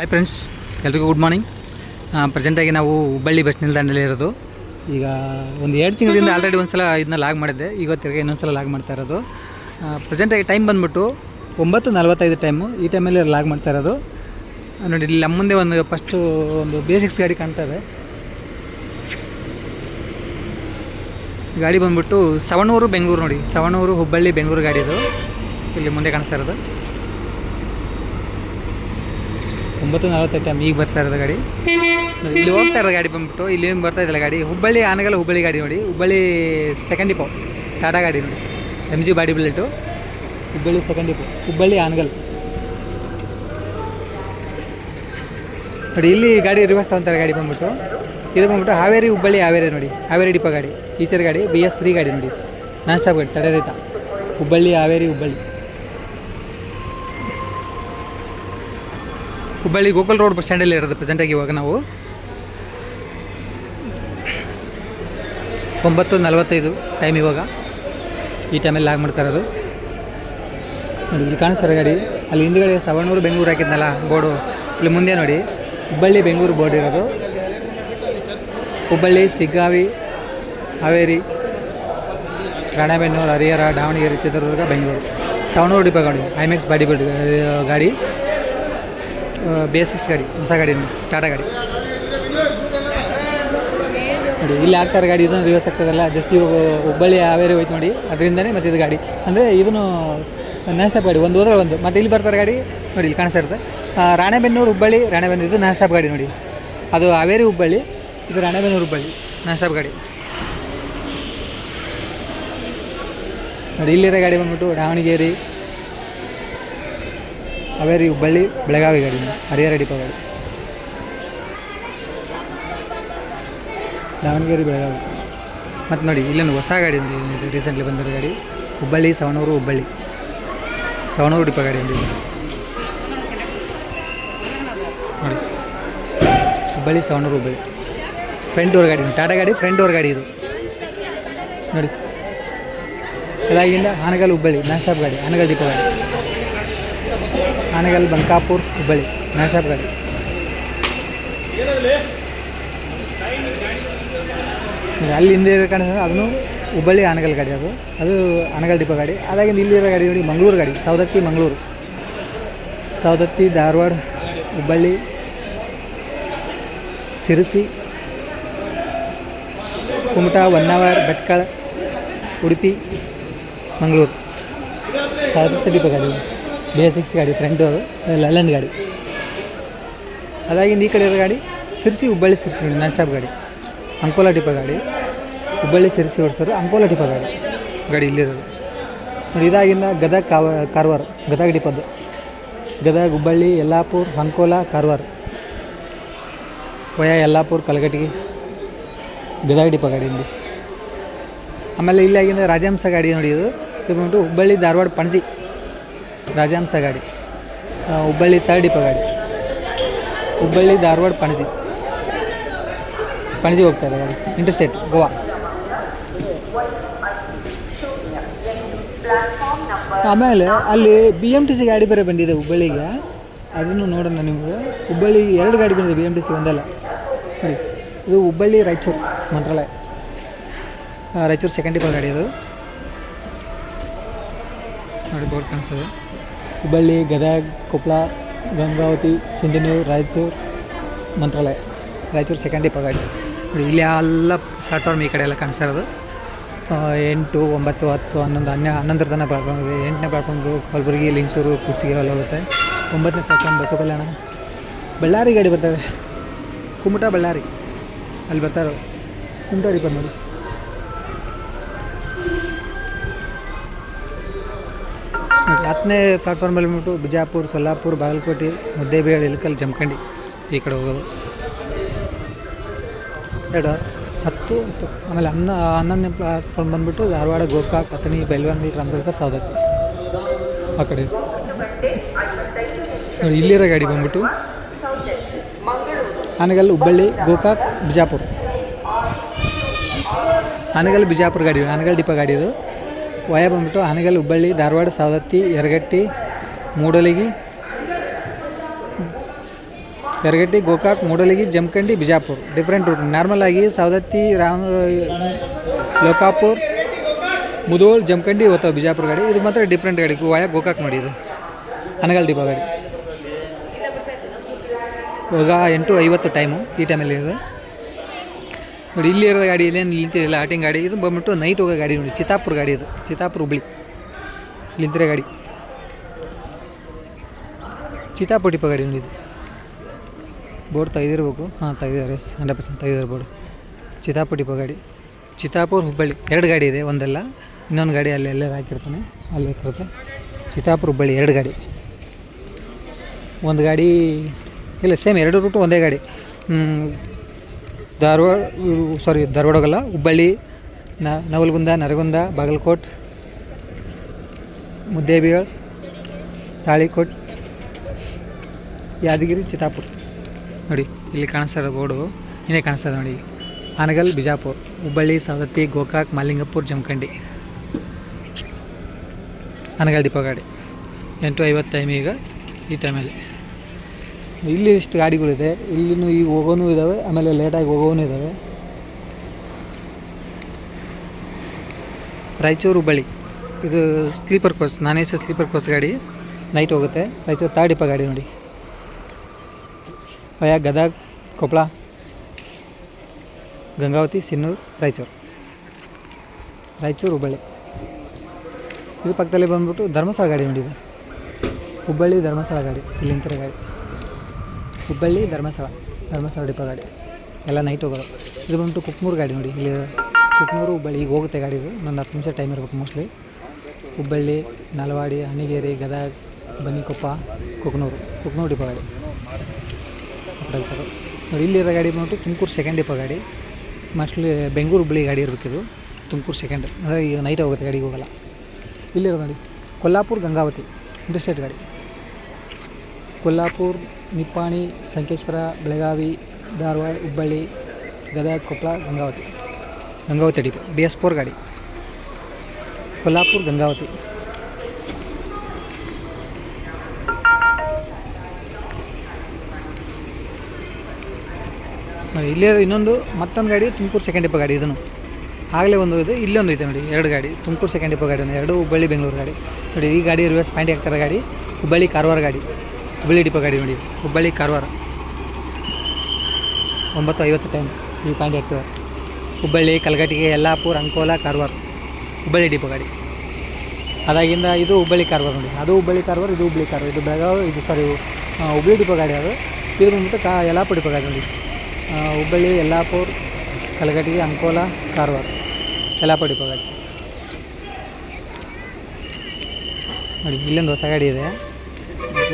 Hi friends ಎಲ್ರಿಗೂ good morning ಪ್ರೆಸೆಂಟಾಗಿ ನಾವು ಹುಬ್ಬಳ್ಳಿ ಬಸ್ ನಿಲ್ದಾಣದಲ್ಲಿ ಇರೋದು. ಈಗ ಒಂದು ಎರಡು ತಿಂಗಳಿಂದ ಆಲ್ರೆಡಿ ಒಂದು ಸಲ ಇದನ್ನ ಲಾಗ್ ಮಾಡಿದ್ದೆ. ಇವತ್ತಿಗೆ ಇನ್ನೊಂದು ಸಲ ಲಾಗ್ ಮಾಡ್ತಾ ಇರೋದು. ಪ್ರೆಸೆಂಟಾಗಿ ಟೈಮ್ ಬಂದ್ಬಿಟ್ಟು ಒಂಬತ್ತು ನಲ್ವತ್ತೈದು ಟೈಮು ಈ ಟೈಮಲ್ಲಿ ಲಾಗ್ ಮಾಡ್ತಾ ಇರೋದು. ನೋಡಿ, ಇಲ್ಲಿ ನಮ್ಮ ಮುಂದೆ ಒಂದು ಫಸ್ಟು ಒಂದು ಬೇಸಿಕ್ಸ್ ಗಾಡಿ ಕಾಣ್ತಾ ಇದೆ. ಗಾಡಿ ಬಂದ್ಬಿಟ್ಟು ಸವಣೂರು ಬೆಂಗಳೂರು ನೋಡಿ. ಸವಣೂರು ಹುಬ್ಬಳ್ಳಿ ಬೆಂಗಳೂರು ಗಾಡಿ ಇದು. ಇಲ್ಲಿ ಮುಂದೆ ಕಾಣಿಸ್ತಾ ಇರೋದು. ಒಂಬತ್ತು ನಲವತ್ತೈದು ಟೈಮ್ ಈಗ ಬರ್ತಾ ಇರೋದು ಗಾಡಿ. ಇಲ್ಲಿ ಹೋಗ್ತಾ ಇರೋದು ಗಾಡಿ ಬಂದ್ಬಿಟ್ಟು, ಇಲ್ಲಿ ಏನು ಬರ್ತಾ ಇದ್ದಿಲ್ಲ ಗಾಡಿ? ಹುಬ್ಬಳ್ಳಿ ಆನಗಲ್ಲ ಹುಬ್ಬಳ್ಳಿ ಗಾಡಿ ನೋಡಿ. ಹುಬ್ಬಳ್ಳಿ ಸೆಕೆಂಡ್ ಡಿಪೋ ಟಾಟಾ ಗಾಡಿ ನೋಡಿ. M G body built Hubballi second depot Hubballi, Hangal. ನೋಡಿ, ಇಲ್ಲಿ ಗಾಡಿ ರಿವರ್ಸ್ ಅಂತಾರೆ ಗಾಡಿ ಬಂದ್ಬಿಟ್ಟು. ಇದು ಬಂದ್ಬಿಟ್ಟು ಹಾವೇರಿ, ಹುಬ್ಬಳ್ಳಿ, ಹಾವೇರಿ ನೋಡಿ. ಹಾವೇರಿ ಡಿಪೋ ಗಾಡಿ. ಈಚರ್ ಗಾಡಿ ಬಿ ಎಸ್ ತ್ರೀ ಗಾಡಿ ನೋಡಿ. ನಾನ್ ಸ್ಟಾಪ್ ಗಾಡಿ ತಡೆ ರಹಿತ ಹುಬ್ಬಳ್ಳಿ, ಹಾವೇರಿ, ಹುಬ್ಬಳ್ಳಿ. ಹುಬ್ಬಳ್ಳಿ ಗೋಕುಲ್ ರೋಡ್ ಬಸ್ ಸ್ಟ್ಯಾಂಡಲ್ಲಿ ಇರೋದು ಪ್ರೆಸೆಂಟಾಗಿ ಇವಾಗ ನಾವು. ಒಂಬತ್ತು ನಲವತ್ತೈದು ಟೈಮ್ ಇವಾಗ. ಈ ಟೈಮಲ್ಲಿ ಲಾಗ್ ಮಾಡ್ತಾರದು ನೋಡಿ, ಇಲ್ಲಿ ಕಾಣಿಸ್ತಾರೆ ಗಾಡಿ. ಅಲ್ಲಿ ಹಿಂದ್ಗಡೆ ಸವಣೂರು ಬೆಂಗಳೂರು ಹಾಕಿದ್ನಲ್ಲ ಬೋರ್ಡು. ಇಲ್ಲಿ ಮುಂದೆ ನೋಡಿ, ಹುಬ್ಬಳ್ಳಿ, ಬೆಂಗಳೂರು ಬೋರ್ಡ್ ಇರೋದು. ಹುಬ್ಬಳ್ಳಿ, ಸಿಗ್ಗಾವಿ, ಹಾವೇರಿ, ರಾಣೆಬೆನ್ನೂರು, ಹರಿಹರ, ದಾವಣಗೆರೆ, ಚಿತ್ರದುರ್ಗ, ಬೆಂಗಳೂರು. ಸವಣೂರು ಡಿಪೋ ಗಾಡಿ ಐಮೆಕ್ಸ್ ಬಾಡಿ ಬಿಲ್ಡ್ ಗಾಡಿ. ಬೇಸಿಕ್ಸ್ ಗಾಡಿ, ಹೊಸ ಗಾಡಿ ಟಾಟಾ ಗಾಡಿ. ನೋಡಿ, ಇಲ್ಲಿ ಆಗ್ತಾರೆ ಗಾಡಿ ಇದನ್ನು ರಿವರ್ಸ್ ಆಗ್ತದಲ್ಲ ಜಸ್ಟ್ ಇವಾಗ ಹುಬ್ಬಳ್ಳಿ ಹಾವೇರಿ ಹೋಯ್ತು ನೋಡಿ, ಅದರಿಂದನೇ ಮತ್ತೆ ಇದು ಗಾಡಿ. ಅಂದರೆ ಇದನ್ನು ನಾನ್ ಸ್ಟಾಪ್ ಗಾಡಿ, ಒಂದು ಹೋದ್ರೆ ಒಂದು. ಮತ್ತೆ ಇಲ್ಲಿ ಬರ್ತಾರೆ ಗಾಡಿ, ನೋಡಿ, ಇಲ್ಲಿ ಕಾಣಿಸ್ತಾ ಇರುತ್ತೆ. ರಾಣೆಬೆನ್ನೂರು ಹುಬ್ಬಳ್ಳಿ, ರಾಣೆಬೆನ್ನೂರು, ಇದು ನಾನ್ ಸ್ಟಾಪ್ ಗಾಡಿ ನೋಡಿ. ಅದು ಹಾವೇರಿ ಹುಬ್ಬಳ್ಳಿ, ಇದು ರಾಣೆಬೆನ್ನೂರು ಹುಬ್ಬಳ್ಳಿ ನಾನ್ ಗಾಡಿ. ನೋಡಿ, ಇಲ್ಲಿರೋ ಗಾಡಿ ಬಂದ್ಬಿಟ್ಟು ದಾವಣಗೆರೆ ಅವೇರಿ ಹುಬ್ಬಳ್ಳಿ, ಬೆಳಗಾವಿ ಗಡಿಯಿಂದ ಹರಿಹರ ಡಿಪೋಗಳು ದಾವಣಗೆರೆ, ಬೆಳಗಾವಿ. ಮತ್ತು ನೋಡಿ ಇಲ್ಲೊಂದು ಹೊಸ ಗಾಡಿ ಒಂದು ರೀಸೆಂಟ್ಲಿ ಬಂದಿರೋ ಗಾಡಿ? ಹುಬ್ಬಳ್ಳಿ, ಸವಣೂರು ಹುಬ್ಬಳ್ಳಿ. ಸವಣೂರು ಡಿಪ ಗಾಡಿ ಒಂದು ನೋಡಿ. ಹುಬ್ಬಳ್ಳಿ, ಸವಣೂರು, ಹುಬ್ಬಳ್ಳಿ. ಫ್ರಂಟ್ ಡೋರ್ ಗಾಡಿ, ಟಾಟಾ ಗಾಡಿ, ಫ್ರಂಟ್ ಡೋರ್ ಗಾಡಿ ಇದು. ನೋಡಿ. ಅದಾಗಿಂದ ಹಾನಗಲ್, ಹುಬ್ಬಳ್ಳಿ, ನಾನ್ ಗಾಡಿ, ಹಾನಗಲ್ ಡಿಪ ಗಾಡಿ. ಆನಗಲ್, ಬಂಕಾಪುರ್, ಹುಬ್ಬಳ್ಳಿ ನಾಶಾಪ್ ಗಾಡಿ ಅಲ್ಲಿ ಹಿಂದೆ ಇರೋ ಕಾಣಿಸ್ತದೆ ಅದನ್ನು ಹುಬ್ಬಳ್ಳಿ ಆನಗಲ್ ಗಾಡಿ ಅದು. ಅದು ಆನಗಲ್ ಡಿಪೋ ಗಾಡಿ. ಅದಾಗಿಂದ ಇಲ್ಲಿರೋ ಗಾಡಿ ನೋಡಿ ಮಂಗಳೂರು ಗಾಡಿ ಸೌದತ್ತಿ ಮಂಗಳೂರು. ಸೌದತ್ತಿ ಧಾರವಾಡ, ಹುಬ್ಬಳ್ಳಿ, ಸಿರಸಿ, ಕುಮಟಾ, ಹೊನ್ನಾವರ, ಭಟ್ಕಳ, ಉಡುಪಿ, ಮಂಗಳೂರು. ಸೌದತ್ತಿ ಡಿಪೋ ಗಾಡಿ. ಬಿ ಎಸ್ ಸಿಕ್ಸ್ ಗಾಡಿ ಫ್ರಂಟ್ ಅದು ಲಲ್ಲನ್ ಗಾಡಿ. ಅದಾಗಿಂದ ಈ ಕಡೆ ಇರೋ ಗಾಡಿ, ಸಿರ್ಸಿ ಹುಬ್ಬಳ್ಳಿ ಸಿರ್ಸಿ ನಾನ್ ಸ್ಟಾಪ್ ಗಾಡಿ. ಅಂಕೋಲಾ ಡಿಪ ಗಾಡಿ. ಹುಬ್ಬಳ್ಳಿ ಸಿರ್ಸಿ ಓಡಿಸೋರು ಅಂಕೋಲಾ ಡಿಪ ಗಾಡಿ. ಗಾಡಿ ಇಲ್ಲಿರೋದು. ನೋಡಿ, ಇದಾಗಿಂದ ಗದಗ ಕಾವ, ಕಾರವಾರ, ಗದಗ ಡಿಪದ್ದು ಗದಗ, ಹುಬ್ಬಳ್ಳಿ, ಯಲ್ಲಾಪುರ, ಅಂಕೋಲಾ, ಕಾರವಾರ. ವಯ, ಯಲ್ಲಾಪುರ ಕಲಗಟ್ಟಿಗೆ ಗದಗ ಡಿಪ ಗಾಡಿ ಇಲ್ಲಿ. ಆಮೇಲೆ ಇಲ್ಲಾಗಿಂದ ರಾಜಹಂಸ ಗಾಡಿ ನೋಡಿ ಇದು. ಇದು ಹುಬ್ಬಳ್ಳಿ ಧಾರವಾಡ ಪಣಜಿ. ರಾಜಹಂಸ ಗಾಡಿ ಹುಬ್ಬಳ್ಳಿ ತರ್ಡ್ ಡಿಪೋ ಗಾಡಿ. ಹುಬ್ಬಳ್ಳಿ ಧಾರವಾಡ ಪಣಜಿ. ಪಣಜಿ ಹೋಗ್ತಾ ಗಾಡಿ ಇಂಟರ್ಸ್ಟೇಟ್ ಗೋವಾ. ಆಮೇಲೆ ಅಲ್ಲಿ ಬಿ ಎಂ ಟಿ ಸಿ ಗಾಡಿ ಬೇರೆ ಬಂದಿದೆ ಹುಬ್ಬಳ್ಳಿಗೆ. ಅದನ್ನು ನೋಡೋಣ ನಿಮಗೆ. ಹುಬ್ಬಳ್ಳಿ ಎರಡು ಗಾಡಿ ಬಂದಿದೆ ಬಿ ಎಂ ಟಿ ಸಿ ಒಂದಲ್ಲ. ನೋಡಿ, ಇದು ಹುಬ್ಬಳ್ಳಿ ರಾಯಚೂರು ಮಂತ್ರಾಲಯ. ರಾಯಚೂರು ಸೆಕೆಂಡ್ ಇಪ್ಪ ಗಾಡಿ ಅದು. ನೋಡಿ, ಬೋರ್ಡ್ ಕಾಣಿಸ್ತದೆ. ಹುಬ್ಬಳ್ಳಿ, ಗದಗ ಕೊಪ್ಪಳ ಗಂಗಾವತಿ, ಸಿಂಧನೂರು, ರಾಯಚೂರು ಮಂತ್ರಾಲಯ. ರಾಯಚೂರು ಸೆಕೆಂಡ್ ಡಿ ಗಾಡಿ ನೋಡಿ, ಇಲ್ಲಿ ಎಲ್ಲ ಪ್ಲಾಟ್ಫಾರ್ಮ್ ಈ ಕಡೆ ಎಲ್ಲ ಕಾಣಿಸ್ತಾ ಇರೋದು. ಎಂಟು, ಒಂಬತ್ತು, ಹತ್ತು, ಹನ್ನೊಂದು, ಹನ್ನೆ, ಹನ್ನೊಂದರ ತನಕ ಪ್ಲಾಟ್ಫಾರ್ಮ್ ಇದೆ. ಎಂಟನೇ ಪ್ಲಾಟ್ಫಾರ್ಮ್ದು ಕಲಬುರಗಿ, ಲಿಂಗಸೂರು, ಕುಷ್ಟಗಿ ಅಲ್ಲಿ ಹೋಗುತ್ತೆ. ಒಂಬತ್ತನೇ ಪ್ಲಾಟ್ಫಾರ್ಮ್ ಬಸವ ಕಲ್ಯಾಣ. ಬಳ್ಳಾರಿ ಗಾಡಿ ಬರ್ತದೆ. ಕುಮಟ ಬಳ್ಳಾರಿ. ಅಲ್ಲಿ ಬರ್ತಾರೆ ಕುಮಟಾ ಡಿಪೋ ನೋಡಿ ಹತ್ತನೇ ಪ್ಲಾಟ್ಫಾರ್ಮಲ್ಲಿ ಬಂದ್ಬಿಟ್ಟು ಬಿಜಾಪುರ್, ಸೊಲ್ಲಾಪುರ್, ಬಾಗಲಕೋಟೆ ಮುದ್ದೇಬೇಳೆ ಇಳಕಲ್, ಜಮಖಂಡಿ ಈ ಕಡೆ ಹೋಗೋದು. ಎರಡು ಹತ್ತು ಹತ್ತು ಆಮೇಲೆ ಹನ್ನ ಹನ್ನೊಂದನೇ ಪ್ಲಾಟ್ಫಾರ್ಮ್ ಬಂದ್ಬಿಟ್ಟು ಧಾರವಾಡ, ಗೋಕಾಕ್, ಅಥಣಿ ಬೆಲ್ವಂಗಲ್ ರಾಮದುರ್ಗ ಸೌದತ್ತಿ ಆ ಕಡೆ. ಇಲ್ಲಿರೋ ಗಾಡಿ ಬಂದ್ಬಿಟ್ಟು ಆನಗಲ್, ಹುಬ್ಬಳ್ಳಿ, ಗೋಕಾಕ್, ಬಿಜಾಪುರ್. ಆನೆಗಲ್, ಬಿಜಾಪುರ ಗಾಡಿ, ಆನಗಲ್ ಡಿಪ ಗಾಡಿ ಇದು. ವಯ ಬಂದ್ಬಿಟ್ಟು Hangal Hubballi, Dharwad, Savadatti, Yaragatti, Mudalagi Yaragatti Gokak, Mudalagi, Jamkhandi, Bijapur. Different route normal ಆಗಿ ಸವದತ್ತಿ, ರಾಮ, ಲೋಕಾಪುರ್, ಮುದೋಳ್, ಜಮಖಂಡಿ ಹೋಗ್ತಾವೆ ಬಿಜಾಪುರ ಗಾಡಿ. ಇದು ಮಾತ್ರ ಡಿಫ್ರೆಂಟ್ ಗಾಡಿ. ವಯ ಗೋಕಾಕ್ ಮಾಡಿ ಇದು. ಅನಗಲ್ ದೀಪ ಗಾಡಿ. ಇವಾಗ ಎಂಟು ಐವತ್ತು ಟೈಮು ಈ ಟೈಮಲ್ಲಿ ಇದೆ. ನೋಡಿ, ಇಲ್ಲಿ ಇರೋ ಗಾಡಿ ಇಲ್ಲೇನು ನಿಂತಿದೆಯಲ್ಲ ಆಟಿಂಗ್ ಗಾಡಿ. ಇದು ಬಂದ್ಬಿಟ್ಟು ನೈಟ್ ಹೋಗೋ ಗಾಡಿ ನೋಡಿ, ಚಿತ್ತಾಪುರ ಗಾಡಿ ಇದು. ಚಿತ್ತಾಪುರ ಹುಬ್ಳಿ. ನಿಂತಿರೋ ಗಾಡಿ. ಚಿತ್ತಾಪುರ ಡಿಪೋ ಗಾಡಿ ನೋಡಿ ಇದು. ಬೋರ್ಡ್ ತೆಗೆದಿರ್ಬೇಕು. ಹಾಂ, ತೆಗೆದಿದ್ದಾರೆ. ಎಸ್ ಹಂಡ್ರೆಡ್ ಪರ್ಸೆಂಟ್ ತೆಗೆದಿದ್ದಾರೆ ಬೋರ್ಡ್. ಚಿತ್ತಾಪುರ ಗಾಡಿ. ಚಿತ್ತಾಪುರ ಹುಬ್ಬಳ್ಳಿ ಎರಡು ಗಾಡಿ ಇದೆ, ಒಂದಲ್ಲ. ಇನ್ನೊಂದು ಗಾಡಿ ಅಲ್ಲಿ ಎಲ್ಲೇ ಹಾಕಿರ್ತಾನೆ. ಅಲ್ಲಿ ಇರುತ್ತೆ ಚಿತ್ತಾಪುರ ಹುಬ್ಬಳ್ಳಿ ಎರಡು ಗಾಡಿ. ಒಂದು ಗಾಡಿ, ಇಲ್ಲ ಸೇಮ್ ಎರಡು ರೂಟು ಒಂದೇ ಗಾಡಿ. ಧಾರವಾಡ ಸಾರಿ ಧಾರವಾಡ ಹೋಗಲ್ಲ ಹುಬ್ಬಳ್ಳಿ ನವಲಗುಂದ, ನರಗುಂದ, ಬಾಗಲಕೋಟ್ ಮುದ್ದೇಬಿಹಾಳ್ ತಾಳಿಕೋಟ್, ಯಾದಗಿರಿ, ಚಿತ್ತಾಪುರ. ನೋಡಿ, ಇಲ್ಲಿ ಕಾಣಿಸ್ತಾ ಇರೋ ಬೋರ್ಡು ಇನ್ನೇ ಕಾಣಿಸ್ತಾ ನೋಡಿ. ಆನಗಲ್, ಬಿಜಾಪುರ, ಹುಬ್ಬಳ್ಳಿ, ಸವದತ್ತಿ, ಗೋಕಾಕ್, ಮಾಲಿಂಗಪುರ, ಜಮಖಂಡಿ. ಆನಗಲ್ ಡಿಪೋ ಗಾಡಿ ಎಂಟು ಐವತ್ತು ಟೈಮ್ ಈಗ ಈ ಟೈಮಲ್ಲಿ ಇಲ್ಲಿ ಇಷ್ಟು ಗಾಡಿಗಳಿದೆ. ಇಲ್ಲಿನೂ ಈಗ ಹೋಗೋನು ಇದ್ದಾವೆ ಆಮೇಲೆ ಲೇಟಾಗಿ ಹೋಗೋನು ಇದ್ದಾವೆ ರಾಯಚೂರು ಬಳಿ. ಇದು sleeper coach non A sleeper coach ಗಾಡಿ. ನೈಟ್ ಹೋಗುತ್ತೆ. ರಾಯಚೂರು ತಾಡಿಪ್ಪ ಗಾಡಿ ನೋಡಿ. ಅಯ್ಯ ಗದಗ್ ಕೊಪ್ಪಳ ಗಂಗಾವತಿ, ಸಿನ್ನೂರು, ರಾಯಚೂರು. ರಾಯಚೂರು ಹುಬ್ಬಳ್ಳಿ ಇದು ಪಕ್ಕದಲ್ಲಿ ಬಂದ್ಬಿಟ್ಟು ಧರ್ಮಸ್ಥಳ ಗಾಡಿ ನೋಡಿದೆ. ಹುಬ್ಬಳ್ಳಿ ಧರ್ಮಸ್ಥಳ ಗಾಡಿ ಇಲ್ಲಿಂತರ ಗಾಡಿ. ಹುಬ್ಬಳ್ಳಿ ಧರ್ಮಸ್ಥಳ ಧರ್ಮಸ್ಥಳ ಡಿಪೋ ಗಾಡಿ. ಎಲ್ಲ ನೈಟ್ ಹೋಗೋದು. ಇದು ಬಂದ್ಬಿಟ್ಟು ಕುಕ್ನೂರು ಗಾಡಿ ನೋಡಿ. ಇಲ್ಲಿ ಕುಕ್ನೂರು, ಹುಬ್ಬಳ್ಳಿ ಈಗ ಹೋಗುತ್ತೆ ಗಾಡಿ ಇದು. ಒಂದು ಹತ್ತು ನಿಮಿಷ ಟೈಮ್ ಇರ್ಬೇಕು ಮೋಸ್ಟ್ಲಿ ಹುಬ್ಬಳ್ಳಿ, ನಲವಾಡಿ ಹನಿಗೇರಿ ಗದಗ, ಬನ್ನಿಕೊಪ್ಪ, ಕುಕ್ನೂರು. ಕುಕ್ನೂರು ಡಿಪೋ ಗಾಡಿ. ನೋಡಿ, ಇಲ್ಲಿರೋ ಗಾಡಿ ಬಂದ್ಬಿಟ್ಟು ತುಮಕೂರು ಸೆಕೆಂಡ್ ಡಿಪೋ ಗಾಡಿ. ಮೋಸ್ಟ್ಲಿ ಬೆಂಗಳೂರು, ಹುಬ್ಬಳ್ಳಿ ಗಾಡಿ ಇರಬೇಕಿದು ತುಮಕೂರು ಸೆಕೆಂಡ್ ಅಂದರೆ ಈಗ ನೈಟ್ ಹೋಗುತ್ತೆ ಗಾಡಿಗೆ ಹೋಗಲ್ಲ. ಇಲ್ಲಿರೋ ನೋಡಿ ಕೊಲ್ಲಾಪುರ ಗಂಗಾವತಿ. ಇಂಟರ್ಸ್ಟೇಟ್ ಗಾಡಿ. Kolhapur, Nippani, Sankeshwar, Belagavi, Dharwad, Hubballi, Gadag, Koppal, Gangavati. Gangavati depot B S four ಗಾಡಿ. ಕೊಲ್ಲಾಪುರ, ಗಂಗಾವತಿ. ನೋಡಿ, ಇಲ್ಲೇ ಇನ್ನೊಂದು, ಮತ್ತೊಂದು ಗಾಡಿ, ತುಮಕೂರು ಸೆಕೆಂಡ್ ಡಿಪೋ ಗಾಡಿ ಇದನ್ನು. ಆಗಲೇ ಒಂದು ಇದೆ, ಇಲ್ಲೊಂದು ಐತೆ ನೋಡಿ, ಎರಡು ಗಾಡಿ. ತುಮಕೂರು ಸೆಕೆಂಡ್ ಡಿಪೋ ಗಾಡಿ ಎರಡು ಹುಬ್ಬಳ್ಳಿ, ಬೆಂಗಳೂರು ಗಾಡಿ. ನೋಡಿ, ಈ ಗಾಡಿ ರಿವರ್ಸ್ ಪಾಯಿಂಟ್ ಹಾಕ್ತಾರೆ ಗಾಡಿ, ಹುಬ್ಬಳ್ಳಿ, ಕಾರವಾರ ಗಾಡಿ. ಹುಬ್ಬಳ್ಳಿ ಡಿಪೋ ಗಾಡಿ ನೋಡಿ. ಹುಬ್ಬಳ್ಳಿ ಕಾರವಾರ. ಒಂಬತ್ತು ಐವತ್ತು ಟೈಮ್ ಪಾಯಿಂಟ್ ಹಾಕ್ತಾರೆ ಹುಬ್ಬಳ್ಳಿ ಕಲಗಟ್ಟಿಗೆ ಯಲ್ಲಾಪುರ, ಅಂಕೋಲ, ಕಾರವಾರ. ಹುಬ್ಬಳ್ಳಿ ಡಿಪೋ ಗಾಡಿ. ಅದಾಗಿಂದ ಇದು ಹುಬ್ಬಳ್ಳಿ ಕಾರವಾರ ನೋಡಿ. ಅದು ಹುಬ್ಬಳ್ಳಿ ಕಾರವಾರ, ಇದು ಹುಬ್ಬಳ್ಳಿ ಕಾರವಾರ, ಇದು ಬೆಳಗಾವಿ, ಇದು ಸಾರಿ ಹುಬ್ಬಳ್ಳಿ ಡಿಪೋ ಗಾಡಿ ಅದು. ಇದು ಬಂದ್ಬಿಟ್ಟು ಕಾ, ಯಲ್ಲಾಪುರ ಡಿಪೋ ಗಾಡಿ ನೋಡಿ. ಹುಬ್ಬಳ್ಳಿ, ಯಲ್ಲಾಪುರ ಕಲಗಟ್ಟಿಗೆ ಅಂಕೋಲ, ಕಾರವಾರ. ಯಲ್ಲಾಪುರ ಡಿಪೋ ಗಾಡಿ. ನೋಡಿ, ಇಲ್ಲೊಂದು ಹೊಸ ಗಾಡಿ ಇದು.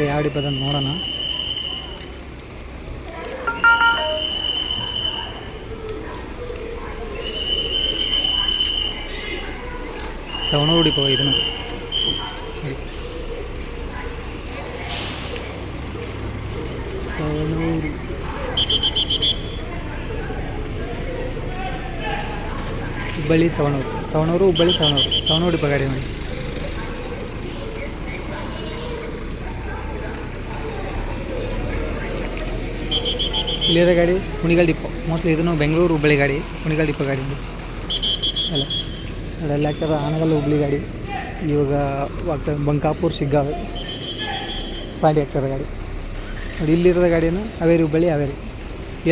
ಯಾವ ಅಂತ ನೋಡೋಣ. ಸವಣೂರು ಡಿಪೋ ಇದನ್ನು. ಸವಣೂರು ಹುಬ್ಬಳ್ಳಿ ಸವಣೂರು ಸವಣೂರು ಹುಬ್ಬಳ್ಳಿ ಸವಣೂರು ಸವಣೂರು ಡಿಪೋ ಗಾಡಿ ನೋಡಿ. ಇಲ್ಲಿರೋ ಗಾಡಿ? ಹುಣಿಗಲ್ ಡಿಪೋ ಮೋಸ್ಟ್ಲಿ ಇದನ್ನು ಬೆಂಗಳೂರು ಹುಬ್ಬಳ್ಳಿ ಗಾಡಿ ಹುಣಿಗಲ್ ಡಿಪೋ ಗಾಡಿ. ಅಲ್ಲ. ಅದೆಲ್ಲ ಆಗ್ತದೆ ಆನಗಲ್ ಹುಬ್ಳಿ ಗಾಡಿ. ಇವಾಗ ಆಗ್ತದೆ ಬಂಕಾಪುರ್ ಸಿಗ್ಗಾವೆ ಪಾಂಡಿ ಆಗ್ತದೆ ಗಾಡಿ. ನೋಡಿ ಇಲ್ಲಿರೋ ಗಾಡಿನ ಅವೇರಿ ಹುಬ್ಬಳ್ಳಿ ಅವೇರಿ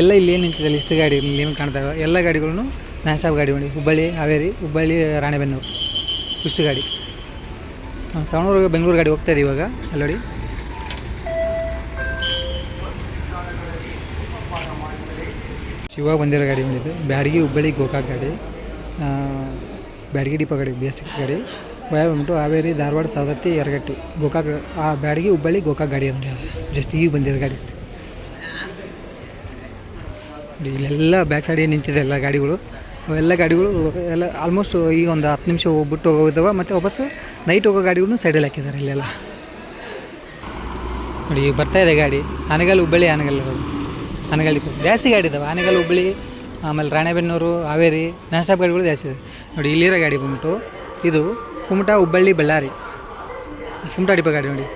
ಎಲ್ಲ ಇಲ್ಲಿ ಏನು ನಿಂತಿದೆ? ಲಿಸ್ಟ್ ಗಾಡಿ ಇಲ್ಲಿ ಏನು ಕಾಣ್ತಾವೆ ಎಲ್ಲ ಗಾಡಿಗಳನ್ನು ನಾನ್ ಸ್ಟಾಪ್ ಗಾಡಿ ಮಾಡಿ. ಹುಬ್ಬಳ್ಳಿ, ಹಾವೇರಿ, ಹುಬ್ಬಳ್ಳಿ, ರಾಣೆಬೆನ್ನೂರು. ಇಷ್ಟು ಗಾಡಿ. ಸವಣೂರು ಬೆಂಗಳೂರು ಗಾಡಿ ಹೋಗ್ತಾ ಇದೆ ಇವಾಗ. ಅಲ್ಲಿ ಶಿವ ಬಂದಿರೋ ಗಾಡಿ ಬಂದಿದೆ. ಬ್ಯಾಡಗಿ ಹುಬ್ಬಳ್ಳಿ ಗೋಕಾಕ್ ಗಾಡಿ ಬ್ಯಾಡಗಿ ಡಿಪೋ ಗಾಡಿ ಬಿ ಎಸ್ ಸಿಕ್ಸ್ ಗಾಡಿ, ವಯಾ ಬಂದ್ಬಿಟ್ಟು ಹಾವೇರಿ, ಧಾರವಾಡ, ಸವದತ್ತಿ, ಯರಗಟ್ಟಿ, ಗೋಕಾಕ್, ಆ ಬ್ಯಾಡಗಿ ಹುಬ್ಬಳ್ಳಿ ಗೋಕಾಕ್ ಗಾಡಿ ಅಂತ ಜಸ್ಟ್ ಈಗ ಬಂದಿರೋ ಗಾಡಿ ಇಲ್ಲೆಲ್ಲ ಬ್ಯಾಕ್ ಸೈಡ್ ಏನು ನಿಂತಿದೆ ಎಲ್ಲ ಗಾಡಿಗಳು. ಎಲ್ಲ ಗಾಡಿಗಳು ಎಲ್ಲ ಆಲ್ಮೋಸ್ಟ್ ಈಗ ಒಂದು ಹತ್ತು ನಿಮಿಷ ಹೋಗ್ಬಿಟ್ಟು ಹೋಗೋದವ ಮತ್ತು ವಾಪಸ್ಸು ನೈಟ್ ಹೋಗೋ ಗಾಡಿಗಳನ್ನು ಸೈಡಲ್ಲಿ ಹಾಕಿದ್ದಾರೆ ಇಲ್ಲೆಲ್ಲ. ನೋಡಿ ಬರ್ತಾ ಇದೆ ಗಾಡಿ. ಆನೆಗಲ್, ಹುಬ್ಬಳ್ಳಿ ಆನೆಗಲ್ ಆನೆಗಲ್ ಡಿಪೋ ಜಾಸ್ತಿ ಗಾಡಿ ಇದಾವೆ. ಆನೆಗಳು ಹುಬ್ಬಳ್ಳಿ ಆಮೇಲೆ ರಾಣೆಬೆನ್ನೂರು, ಹಾವೇರಿ, ನಾನ್ ಸ್ಟಾಪ್ ಗಾಡಿಗಳು ಜಾಸ್ತಿ ಇದೆ ನೋಡಿ, ಇಲ್ಲಿರೋ ಗಾಡಿ ಬಂದ್ಬಿಟ್ಟು ಇದು ಕುಮಟಾ ಹುಬ್ಬಳ್ಳಿ ಬಳ್ಳಾರಿ. ಕುಮಟಾ ಡಿಪೋ ಗಾಡಿ ನೋಡಿ.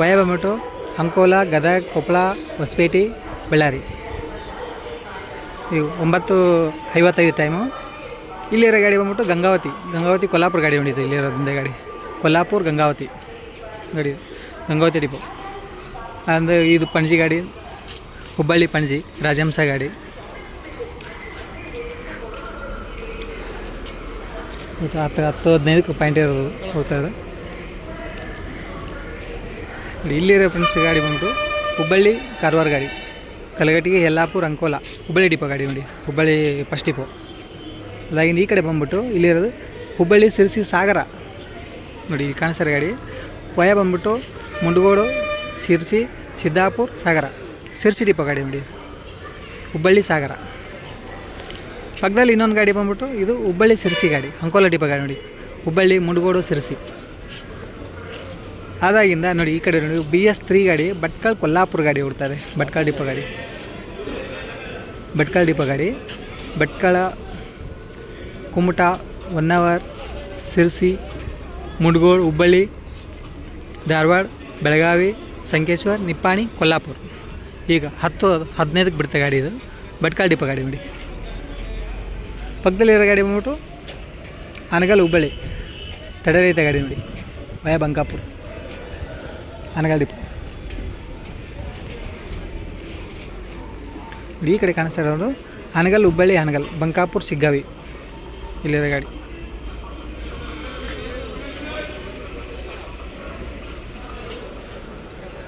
ವಯ ಬಂದ್ಬಿಟ್ಟು ಅಂಕೋಲ, ಗದಗ ಕೊಪ್ಪಳ ಹೊಸಪೇಟೆ, ಬಳ್ಳಾರಿ. ಇವು ಒಂಬತ್ತು ಐವತ್ತೈದು ಟೈಮು ಇಲ್ಲಿರೋ ಗಾಡಿ ಬಂದ್ಬಿಟ್ಟು ಗಂಗಾವತಿ. ಗಂಗಾವತಿ ಕೊಲ್ಲಾಪುರ ಗಾಡಿ ಹೊಂದಿತ್ತು ಇಲ್ಲಿರೋದ್ರಿಂದ ಗಾಡಿ. ಕೊಲ್ಲಾಪುರ ಗಂಗಾವತಿ. ಗಾಡಿ ಗಂಗಾವತಿ ಡಿಪೋ ಅಂದರೆ ಇದು ಪಣಜಿ ಗಾಡಿ. ಹುಬ್ಬಳ್ಳಿ ಪಣಜಿ, ರಾಜಹಂಸ ಗಾಡಿ. ಹತ್ತು ಹತ್ತು ಹದಿನೈದಕ್ಕೆ ಪಾಯಿಂಟ್ ಇರೋದು ಹೋಗ್ತಾ ಇದೆ. ನೋಡಿ, ಇಲ್ಲಿರೋ ಫ್ರೆಂಡ್ಸ್ ಗಾಡಿ ಬಂತು ಹುಬ್ಬಳ್ಳಿ ಕಾರವಾರ ಗಾಡಿ. ಕಲಗಟ್ಟಿಗೆ ಯಲ್ಲಾಪುರ, ಅಂಕೋಲ, ಹುಬ್ಬಳ್ಳಿ ಡಿಪೋ ಗಾಡಿ ನೋಡಿ. ಹುಬ್ಬಳ್ಳಿ ಫಸ್ಟ್ ಡಿಪೋ ಅದಾಗಿಂದ ಈ ಕಡೆ ಬಂದ್ಬಿಟ್ಟು ಇಲ್ಲಿರೋದು ಹುಬ್ಬಳ್ಳಿ ಸಿರ್ಸಿ ಸಾಗರ. ನೋಡಿ, ಇಲ್ಲಿ ಕಾಣಿಸ್ತಾರೆ ಗಾಡಿ. ವಯ ಬಂದ್ಬಿಟ್ಟು ಮುಂಡಗೋಡು, ಸಿರ್ಸಿ, ಸಿದ್ದಾಪುರ್, ಸಾಗರ. ಸಿರ್ಸಿ ಡಿಪೋ ಗಾಡಿ ನೋಡಿ. ಹುಬ್ಬಳ್ಳಿ ಸಾಗರ. ಪಕ್ಕದಲ್ಲಿ ಇನ್ನೊಂದು ಗಾಡಿ ಬಂದ್ಬಿಟ್ಟು ಇದು ಹುಬ್ಬಳ್ಳಿ ಸಿರ್ಸಿ ಗಾಡಿ ಅಂಕೋಲ ಡಿಪ ಗಾಡಿ ನೋಡಿ. ಹುಬ್ಬಳ್ಳಿ, ಮುಂಡಗೋಡು, ಸಿರ್ಸಿ. ಅದಾಗಿಂದ ನೋಡಿ ಈ ಕಡೆ ನೋಡಿ ಬಿ ಎಸ್ ತ್ರೀ ಗಾಡಿ, ಭಟ್ಕಳ, ಕೊಲ್ಲಾಪುರ ಗಾಡಿ ಹುಡ್ತಾರೆ ಭಟ್ಕಳ ಡಿಪ ಗಾಡಿ. ಭಟ್ಕಳ ಡಿಪೋ ಗಾಡಿ. ಭಟ್ಕಳ, ಕುಮಟ, ಹೊನ್ನಾವರ್, ಸಿರ್ಸಿ, ಮುಂಡಗೋಡು, ಹುಬ್ಬಳ್ಳಿ, ಧಾರವಾಡ, ಬೆಳಗಾವಿ, ಸಂಕೇಶ್ವರ್, ನಿಪ್ಪಾಣಿ, ಕೊಲ್ಲಾಪುರ. ಈಗ ಹತ್ತು, ಹದಿನೈದಕ್ಕೆ ಬಿಡ್ತಾ ಗಾಡಿ ಇದು. ಭಟ್ಕಳ ಡಿಪ ಗಾಡಿ ನೋಡಿ. ಪಕ್ಕದಲ್ಲಿರೋ ಗಾಡಿ ಬಂದ್ಬಿಟ್ಟು ಅನಗಲ್ ಹುಬ್ಬಳ್ಳಿ. ತಡೆರಹಿತ ಗಾಡಿ ನೋಡಿ. ವಯ ಬಂಕಾಪುರ. ಅನಗಲ್ ಡಿಪ. ಈ ಕಡೆ ಕಾಣಿಸ್ತಾ ಇರೋದು ಅನಗಲ್ ಹುಬ್ಬಳ್ಳಿ ಅನಗಲ್ ಬಂಕಾಪುರ್ ಸಿಗ್ಗಾವಿ ಇಲ್ಲಿರೋ ಗಾಡಿ.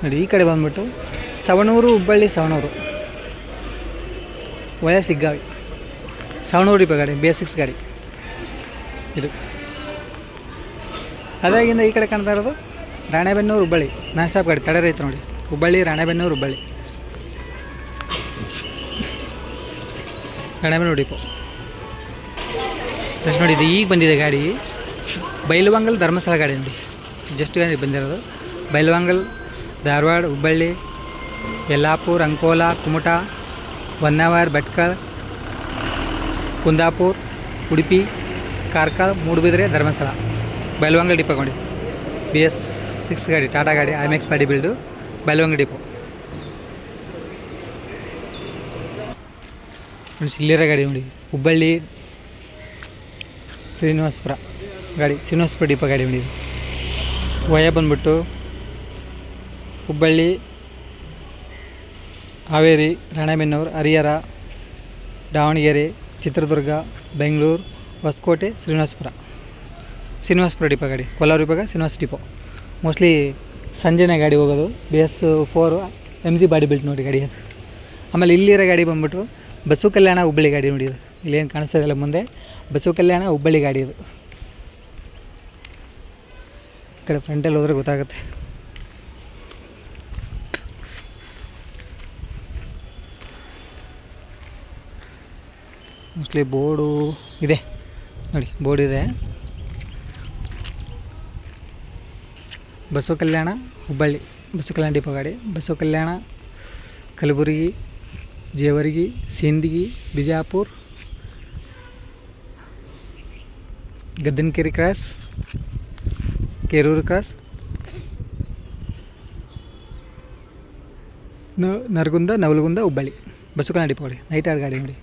ನೋಡಿ, ಈ ಕಡೆ ಬಂದ್ಬಿಟ್ಟು ಸವಣೂರು, ಹುಬ್ಬಳ್ಳಿ, ಸವಣೂರು. ವಯಸ್ಸಿಗ್ಗಾವಿ ಸವಣೂರು ಇಪ್ಪ ಗಾಡಿ ಬೇಸಿಕ್ಸ್ ಗಾಡಿ. ಇದು. ಅದಾಗಿಂದ ಈ ಕಡೆ ಕಾಣ್ತಾ ಇರೋದು? ರಾಣೆಬೆನ್ನೂರು, ಹುಬ್ಬಳ್ಳಿ. ನಾನ್ ಸ್ಟಾಪ್ ಗಾಡಿ, ತಡೆ ರೈತ ನೋಡಿ. ಹುಬ್ಬಳ್ಳಿ, ರಾಣೆಬೆನ್ನೂರು ಹುಬ್ಬಳ್ಳಿ. ರಾಣೆಬೆನ್ನೂರು ಡಿಪೋ ಜಸ್ಟ್ ನೋಡಿ, ಇದು ಈಗ ಬಂದಿದೆ ಗಾಡಿ. ಬೈಲುವಂಗಲ್ ಧರ್ಮಸ್ಥಳ ಗಾಡಿ ನೋಡಿ. ಜಸ್ಟ್ ಗಾಡಿ ಬಂದಿರೋದು. ಬೈಲುವಂಗಲ್, ಧಾರವಾಡ, ಹುಬ್ಬಳ್ಳಿ ಯಲ್ಲಾಪುರ, ಅಂಕೋಲಾ, ಕುಮಟ, ಹೊನ್ನಾವರ್, ಭಟ್ಕಳ, ಕುಂದಾಪುರ್, ಉಡುಪಿ, ಕಾರ್ಕಳ, ಮೂಡುಬಿದ್ರೆ, ಧರ್ಮಸ್ಥಳ. ಬೈಲ್ವಂಗ ಡಿಪೋ ಕೊಂಡು ಬಿ ಎಸ್ ಸಿಕ್ಸ್ ಗಾಡಿ, ಟಾಟಾ ಗಾಡಿ, I X body build Bailhongal depot. ನೋಡಿ ಗಾಡಿ ನೋಡಿ. ಹುಬ್ಬಳ್ಳಿ ಶ್ರೀನಿವಾಸಪುರ ಗಾಡಿ, ಶ್ರೀನಿವಾಸಪುರ ಡಿಪೋ ಗಾಡಿ ನೋಡಿ. ವಯ ಬಂದ್ಬಿಟ್ಟು ಹುಬ್ಬಳ್ಳಿ ಹಾವೇರಿ, ರಾಣೆಬೆನ್ನೂರು, ಹರಿಹರ, ದಾವಣಗೆರೆ, ಚಿತ್ರದುರ್ಗ, ಬೆಂಗಳೂರು, ಹೊಸಕೋಟೆ, ಶ್ರೀನಿವಾಸಪುರ. ಶ್ರೀನಿವಾಸಪುರ ಡಿಪೋ ಗಾಡಿ. ಕೋಲಾರ ವಿಭಾಗ, ಶ್ರೀನಿವಾಸ ಡಿಪೋ. ಮೋಸ್ಟ್ಲಿ ಸಂಜೆನೇ ಗಾಡಿ ಹೋಗೋದು. B S four M G body built ನೋಡಿ ಗಾಡಿ ಅದು. ಆಮೇಲೆ ಇಲ್ಲಿರೋ ಗಾಡಿ ಬಂದುಬಿಟ್ಟು ಬಸವ ಕಲ್ಯಾಣ ಹುಬ್ಬಳ್ಳಿ ಗಾಡಿ ನೋಡಿ ಇಲ್ಲಿ ಇಲ್ಲೇನು ಕಾಣಿಸ್ತಾ ಮುಂದೆ? ಬಸವ ಕಲ್ಯಾಣ ಹುಬ್ಬಳ್ಳಿ ಗಾಡಿ ಅದು ಈ ಕಡೆ ಫ್ರಂಟಲ್ಲಿ ಹೋದ್ರೆ ಗೊತ್ತಾಗುತ್ತೆ. ಮೋಸ್ಟ್ಲಿ ಬೋರ್ಡು ಇದೆ. ನೋಡಿ, ಬೋರ್ಡ್ ಇದೆ. Basavakalyan Hubballi, Basavakalyan depot ಗಾಡಿ. Basavakalyan, Kalaburagi, Jewargi, Sindgi, Bijapur, Gaddanakeri cross, Kerur cross Nargund, Navalgund, Hubballi. Basavakalyan depot ಗಾಡಿ. ನೈಟ್ ಆರ್ ಗಾಡಿ ನೋಡಿ.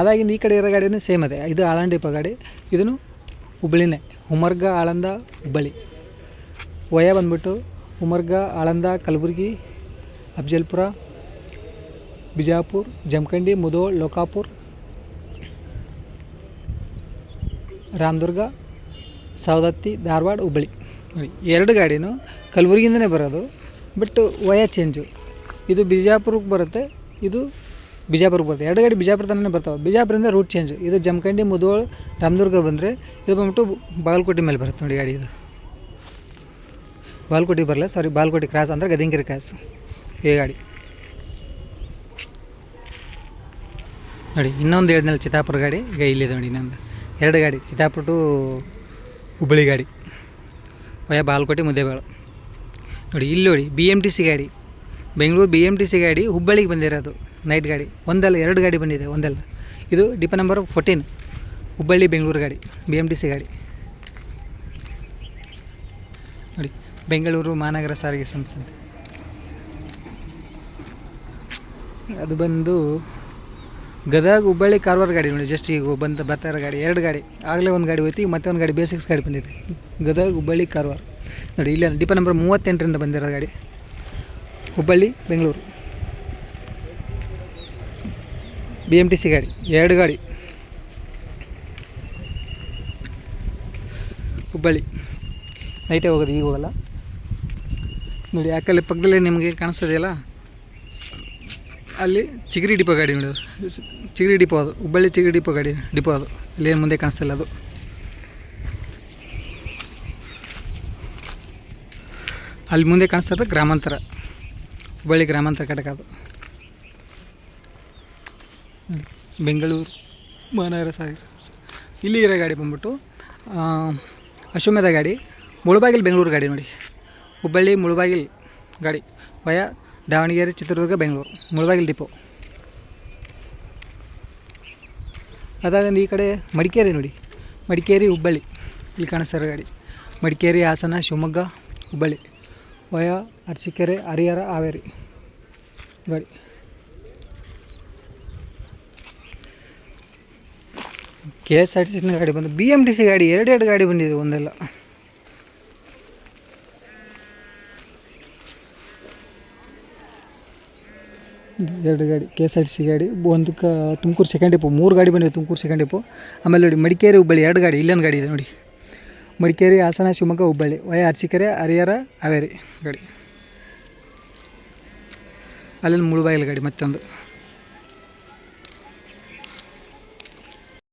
ಅದಾಗಿಂದ ಈ ಕಡೆ ಇರೋ ಗಾಡಿನೂ ಸೇಮ್ ಅದೇ. ಇದು ಆಳಂದ ಡಿಪೋ ಗಾಡಿ. ಇದನ್ನು ಹುಬ್ಬಳ್ಳಿನೇ ಉಮರ್ಗ ಆಳಂದ, ಹುಬ್ಬಳ್ಳಿ. ವಯ ಬಂದ್ಬಿಟ್ಟು ಉಮರ್ಗ ಆಳಂದ, ಕಲಬುರ್ಗಿ, ಅಫ್ಜಲ್ಪುರ, ಬಿಜಾಪುರ್, ಜಮಖಂಡಿ ಮುಧೋಳ್ ಲೋಕಾಪುರ್, ರಾಮದುರ್ಗ, ಸವದತ್ತಿ, ಧಾರವಾಡ, ಹುಬ್ಬಳ್ಳಿ. ನೋಡಿ, ಎರಡು ಗಾಡಿನೂ ಕಲಬುರಗಿಯಿಂದನೇ ಬರೋದು. ಬಟ್ ವಯ ಚೇಂಜು ಇದು ಬಿಜಾಪುರಕ್ಕೆ ಬರುತ್ತೆ. ಇದು ಬಿಜಾಪುರಕ್ಕೆ ಬರ್ತದೆ ಎರಡು ಗಾಡಿ ಬಿಜಾಪುರ ತನಕ ಬರ್ತಾವೆ. ಬಿಜಾಪುರದಿಂದ ರೂಟ್ ಚೇಂಜ್ ಇದು ಜಮಖಂಡಿ, ಮುದೋಳ್, ರಾಮದುರ್ಗ ಬಂದರೆ ಇದು ಬಂದ್ಬಿಟ್ಟು ಬಾಗಲಕೋಟೆ ಮೇಲೆ ಬರುತ್ತೆ ನೋಡಿ ಗಾಡಿ ಇದು. ಬಾಲ್ಕೋಟಿ ಬರಲ್ಲ ಸಾರಿ ಬಾಲ್ಕೋಟಿ ಕ್ರಾಸ್ ಅಂದರೆ ಗದಿಂಗಿರಿ ಕ್ರಾಸ್ ಈ ಗಾಡಿ. ನೋಡಿ, ಇನ್ನೊಂದು ಹೇಳಿದ್ನಲ್ಲ ಚಿತ್ತಾಪುರ ಗಾಡಿ, ಈಗ ಇಲ್ಲಿದೆ ನೋಡಿ ಇನ್ನೊಂದು. ಎರಡು ಗಾಡಿ, ಚಿತ್ತಾಪುರ ಟು ಹುಬ್ಬಳ್ಳಿ ಗಾಡಿ. ವಯ ಬಾಲ್ಕೋಟೆ ಮುದ್ದೇಬೇಳು. ನೋಡಿ, ಇಲ್ಲಿ ನೋಡಿ ಬಿ ಎಂ ಟಿ ಸಿ ಗಾಡಿ. Bengaluru B M T C ಗಾಡಿ, ಹುಬ್ಬಳ್ಳಿಗೆ ಬಂದಿರೋದು. ನೈಟ್ ಗಾಡಿ. ಒಂದಲ್ಲ, ಎರಡು ಗಾಡಿ ಬಂದಿದೆ, ಒಂದಲ್ಲ. ಇದು depot number fourteen Hubballi Bengaluru ಗಾಡಿ ಬಿ ಎಂ ಟಿ ಸಿ ಗಾಡಿ. ನೋಡಿ, ಬೆಂಗಳೂರು ಮಹಾನಗರ ಸಾರಿಗೆ ಸಂಸ್ಥೆ. ಅದು ಬಂದು ಗದಗ, ಹುಬ್ಬಳ್ಳಿ, ಕಾರವಾರ ಗಾಡಿ ನೋಡಿ ಜಸ್ಟ್ ಈಗ ಬಂದ, ಬರ್ತಾ ಇರೋ ಗಾಡಿ. ಎರಡು ಗಾಡಿ. ಆಗಲೇ ಒಂದು ಗಾಡಿ ಹೋಯ್ತು ಮತ್ತೆ ಒಂದು ಗಾಡಿ ಬೇಸಿಕ್ಸ್ ಗಾಡಿ ಬಂದಿದೆ. ಗದಗ, ಹುಬ್ಬಳ್ಳಿ, ಕಾರವಾರ. ನೋಡಿ, ಇಲ್ಲ ಡಿಪ ನಂಬರ್ ಮೂವತ್ತೆಂಟರಿಂದ ಬಂದಿರೋ ಗಾಡಿ. Hubballi, Bengaluru. B M T C ಗಾಡಿ, ಎರಡು ಗಾಡಿ. ಹುಬ್ಬಳ್ಳಿ. ನೈಟೇ ಹೋಗೋದು, ಈಗ ಹೋಗಲ್ಲ. ನೋಡಿ, ಯಾಕಲ್ಲಿ ಪಕ್ಕದಲ್ಲೇ ನಿಮಗೆ ಕಾಣಿಸ್ತದೆಯಲ್ಲ? ಅಲ್ಲಿ ಚಿಗರಿ ಡಿಪೋ ಗಾಡಿ ನೋಡಿ. ಚಿಗರಿ ಡಿಪೋ ಅದು. ಹುಬ್ಬಳ್ಳಿ ಚಿಗರಿ ಡಿಪೋ ಗಾಡಿ, ಡಿಪೋ ಅದು. ಇಲ್ಲಿ ಏನು ಮುಂದೆ ಕಾಣಿಸ್ತಿಲ್ಲ ಅದು. ಅಲ್ಲಿ ಮುಂದೆ ಕಾಣಿಸ್ತಾ ಇರೋದು ಗ್ರಾಮಾಂತರ. ಹುಬ್ಬಳ್ಳಿ ಗ್ರಾಮಾಂತರ ಘಟಕ ಅದು. ಬೆಂಗಳೂರು, ಮಹಾನಗರ ಸಾರಿ ಇಲ್ಲಿ ಇರೋ ಗಾಡಿ ಬಂದ್ಬಿಟ್ಟು ಅಶ್ವಮೇಧ ಗಾಡಿ, ಮುಳುಬಾಗಿಲು ಬೆಂಗಳೂರು ಗಾಡಿ ನೋಡಿ. ಹುಬ್ಬಳ್ಳಿ ಮುಳುಬಾಗಿಲು ಗಾಡಿ, ವಯ ದಾವಣಗೆರೆ, ಚಿತ್ರದುರ್ಗ, ಬೆಂಗಳೂರು, ಮುಳುಬಾಗಿಲು ಡಿಪೋ. ಅದಾಗಂದು ಈ ಕಡೆ ಮಡಿಕೇರಿ ನೋಡಿ. ಮಡಿಕೇರಿ, ಹುಬ್ಬಳ್ಳಿ, ಇಲ್ಲಿ ಕಾಣಿಸ್ತಾರೆ ಗಾಡಿ. ಮಡಿಕೇರಿ, ಹಾಸನ, ಶಿವಮೊಗ್ಗ, ಹುಬ್ಬಳ್ಳಿ, ವಯ, ಅರಸೀಕೆರೆ, ಹರಿಹರ, ಹಾವೇರಿ ಗಾಡಿ. ಕೆ ಎಸ್ ಆರ್ ಟಿ ಸಿನ ಗಾಡಿ ಬಂದು ಬಿ ಎಂ ಟಿ ಸಿ ಗಾಡಿ ಎರಡೆರಡು ಗಾಡಿ ಬಂದಿದೆ ಒಂದೆಲ್ಲ. ಎರಡು ಗಾಡಿ K S R T C ಗಾಡಿ, ಒಂದು ಕ ತುಮಕೂರು ಸೆಕೆಂಡ್ ಡಿಪೋ ಮೂರು ಗಾಡಿ ಬಂದಿದೆ ತುಮಕೂರು ಸೆಕೆಂಡ್ ಡಿಪೋ ಆಮೇಲೆ ನೋಡಿ ಮಡಿಕೇರಿ, ಹುಬ್ಬಳ್ಳಿ, ಎರಡು ಗಾಡಿ, ಇಲ್ಲೊಂದು ಗಾಡಿ ಇದೆ ನೋಡಿ. ಮಡಿಕೇರಿ, ಹಾಸನ, ಶಿವಮೊಗ್ಗ, ಹುಬ್ಬಳ್ಳಿ ವಯ ಅರಸೀಕೆರೆ ಹರಿಹರ, ಹಾವೇರಿ ಗಾಡಿ. ಅಲ್ಲೊಂದು ಮುಳುಬಾಗಿಲು ಗಾಡಿ ಮತ್ತೊಂದು.